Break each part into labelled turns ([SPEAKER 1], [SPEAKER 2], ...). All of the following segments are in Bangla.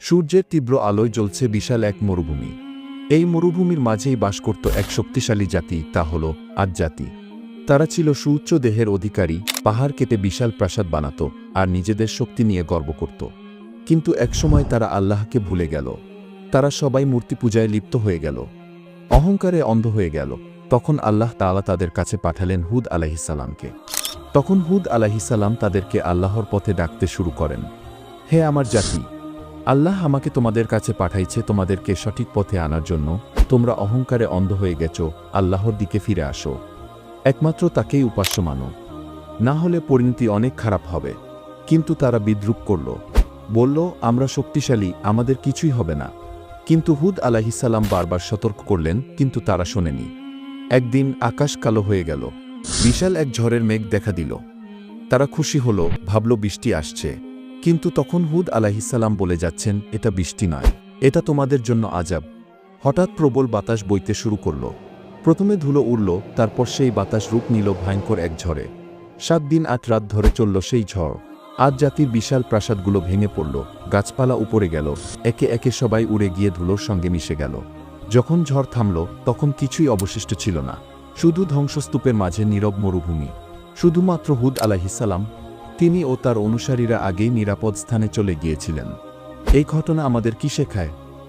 [SPEAKER 1] সূর্যের তীব্র আলোয় জ্বলছে বিশাল এক মরুভূমি। এই মরুভূমির মাঝেই বাস করত এক শক্তিশালী জাতি, তা হল আজ জাতি তারা ছিল সুউচ্চ দেহের অধিকারী, পাহাড় কেটে বিশাল প্রাসাদ বানাত আর নিজেদের শক্তি নিয়ে গর্ব করত। কিন্তু একসময় তারা আল্লাহকে ভুলে গেল। তারা সবাই মূর্তি পূজায় লিপ্ত হয়ে গেল। অহংকারে অন্ধ হয়ে গেল। তখন আল্লাহ তাআলা তাদের কাছে পাঠালেন হুদ আলাহিসাল্লামকে তখন হুদ আলাহিসাল্লাম তাদেরকে আল্লাহর পথে ডাকতে শুরু করেন। হে আমার জাতি আল্লাহ আমাকে তোমাদের কাছে পাঠাইছে তোমাদেরকে সঠিক পথে আনার জন্য। তোমরা অহংকারে অন্ধ হয়ে গেছ, আল্লাহর দিকে ফিরে আসো। একমাত্র তাকেই উপাস্য মানো। না হলে পরিণতি অনেক খারাপ হবে। কিন্তু তারা বিদ্রুপ করল। বলল, আমরা শক্তিশালী, আমাদের কিছুই হবে না। কিন্তু হুদ আলাহিসাল্লাম বারবার সতর্ক করলেন, কিন্তু তারা শোনেনি। একদিন আকাশ কালো হয়ে গেল। বিশাল এক ঝড়ের মেঘ দেখা দিল। তারা খুশি হল, ভাবল বৃষ্টি আসছে। কিন্তু তখন হুদ আলাহিসাল্লাম বলে যাচ্ছেন, এটা বৃষ্টি নয়। এটা তোমাদের জন্য আজাব হঠাৎ প্রবল বাতাস বইতে শুরু করল। প্রথমে ধুলো উড়ল, তারপর সেই বাতাস রূপ নিল ভয়ঙ্কর এক ঝড়ে। সাত দিন আট রাত ধরে চলল সেই ঝড়। আজ জাতির বিশাল প্রাসাদগুলো ভেঙে পড়ল, গাছপালা উপরে গেল, একে একে সবাই উড়ে গিয়ে ধুলোর সঙ্গে মিশে গেল। যখন ঝড় থামল, তখন কিছুই অবশিষ্ট ছিল না। শুধু ধ্বংসস্তূপের মাঝে নীরব মরুভূমি। শুধুমাত্র হুদ আলাহিসাল্লাম তিনি ও তার অনুসারীরা আগেই নিরাপদ স্থানে চলে গিয়েছিলেন। এই ঘটনা আমাদের কি শেখায়?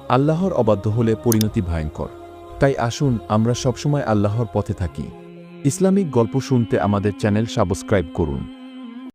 [SPEAKER 1] আল্লাহর অবাধ্য হলে পরিণতি ভয়ঙ্কর। তাই আসুন, আমরা সবসময় আল্লাহর পথে থাকি। ইসলামিক গল্প শুনতে আমাদের চ্যানেল সাবস্ক্রাইব করুন।